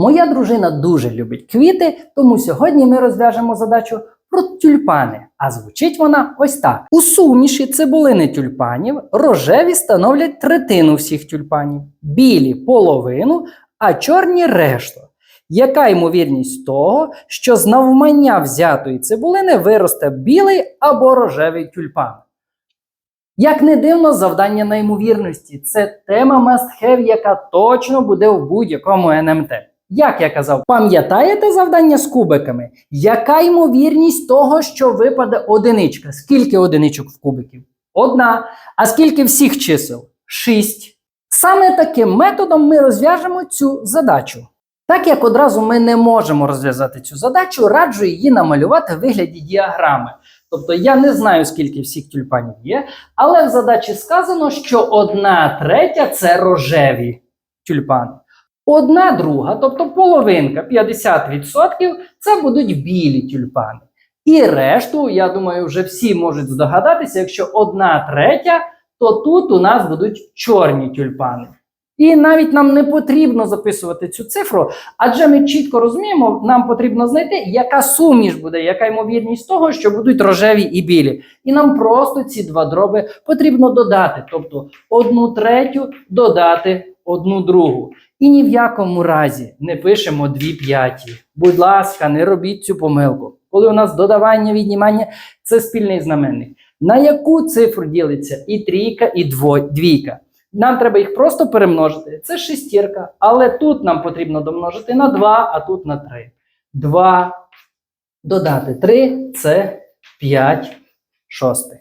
Моя дружина дуже любить квіти, тому сьогодні ми розв'яжемо задачу про тюльпани. А звучить вона ось так: у суміші цибулини тюльпанів рожеві становлять третину всіх тюльпанів, білі половину, а чорні решту. Яка ймовірність того, що з навмання взятої цибулини виросте білий або рожевий тюльпан? Як не дивно, завдання на ймовірності це тема must have, яка точно буде в будь-якому НМТ. Як я казав, пам'ятаєте завдання з кубиками? Яка ймовірність того, що випаде одиничка? Скільки одиничок в кубиків? Одна. А скільки всіх чисел? Шість. Саме таким методом ми розв'яжемо цю задачу. Так як одразу ми не можемо розв'язати цю задачу, раджу її намалювати в вигляді діаграми. Тобто я не знаю, скільки всіх тюльпанів є, але в задачі сказано, що одна третя це рожеві тюльпани. Одна друга, тобто половинка, 50% це будуть білі тюльпани. І решту, я думаю, вже всі можуть здогадатися, якщо одна третя, то тут у нас будуть чорні тюльпани. І навіть нам не потрібно записувати цю цифру, адже ми чітко розуміємо, нам потрібно знайти, яка суміш буде, яка ймовірність того, що будуть рожеві і білі. І нам просто ці два дроби потрібно додати, тобто одну третю додати одну другу. І ні в якому разі не пишемо дві п'яті. Будь ласка, не робіть цю помилку. Коли у нас додавання, віднімання це спільний знаменник. На яку цифру ділиться і трійка, і двійка? Нам треба їх просто перемножити. Це шестірка, але тут нам потрібно домножити на 2, а тут на 3. 2 додати 3 це 5 шостих.